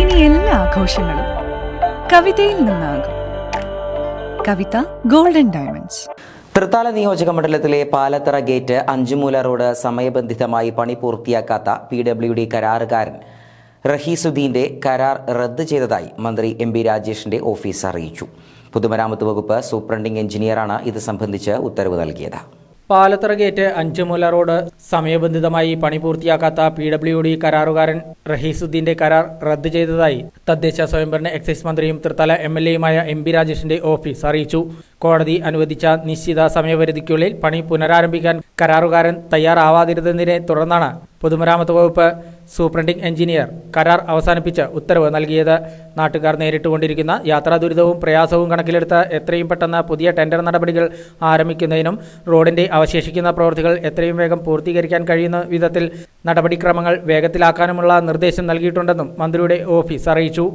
ഇനി എല്ലാ ആഘോഷങ്ങളും കവിതയിൽ നിന്നാകും. കവിത ഗോൾഡൻ ഡയമണ്ട്സ് തൃത്താല നിയോജക മണ്ഡലത്തിലെ പാലത്തറ ഗേറ്റ് അഞ്ചുമൂല റോഡ് സമയബന്ധിതമായി പണി പൂർത്തിയാക്കാത്ത പി ഡബ്ല്യു ഡി കരാറുകാരൻ റഹീസുദ്ദീന്റെ കരാർ റദ്ദ് ചെയ്തതായി മന്ത്രി എം ബി രാജേഷിന്റെ ഓഫീസ് അറിയിച്ചു. പൊതുമരാമത്ത് വകുപ്പ് സൂപ്രണ്ടിംഗ് എഞ്ചിനീയറാണ് ഇത് സംബന്ധിച്ച് ഉത്തരവ് നൽകിയത്. പാലത്തറ ഗേറ്റ് അഞ്ചുമൂല റോഡ് സമയബന്ധിതമായി പണി പൂർത്തിയാക്കാത്ത പി ഡബ്ല്യു ഡി കരാറുകാരൻ റഹീസുദ്ദീന്റെ കരാർ റദ്ദ് ചെയ്തതായി തദ്ദേശ സ്വയംഭരണ എക്സൈസ് മന്ത്രിയും തൃത്തല എം എൽ എയുമായ എം ബി രാജേഷിന്റെ ഓഫീസ് അറിയിച്ചു. കോടതി അനുവദിച്ച നിശ്ചിത സമയപരിധിക്കുള്ളിൽ പണി പുനരാരംഭിക്കാൻ കരാറുകാരൻ തയ്യാറാവാതിരുന്നതിനെ തുടർന്നാണ് പൊതുമരാമത്ത് വകുപ്പ് സൂപ്രണ്ടിംഗ് എഞ്ചിനീയർ കരാർ അവസാനിപ്പിച്ച് ഉത്തരവ് നൽകിയത്. നാട്ടുകാർ നേരിട്ടുകൊണ്ടിരിക്കുന്ന യാത്രാ ദുരിതവും പ്രയാസവും കണക്കിലെടുത്ത് എത്രയും പെട്ടെന്ന് പുതിയ ടെൻഡർ നടപടികൾ ആരംഭിക്കുന്നതിനും റോഡിന്റെ അവശേഷിക്കുന്ന പ്രവൃത്തികൾ എത്രയും വേഗം പൂർത്തീകരിക്കാൻ കഴിയുന്ന വിധത്തിൽ നടപടിക്രമങ്ങൾ വേഗത്തിലാക്കാനുമുള്ള നിർദ്ദേശം നൽകിയിട്ടുണ്ടെന്നും മന്ത്രിയുടെ ഓഫീസ് അറിയിച്ചു.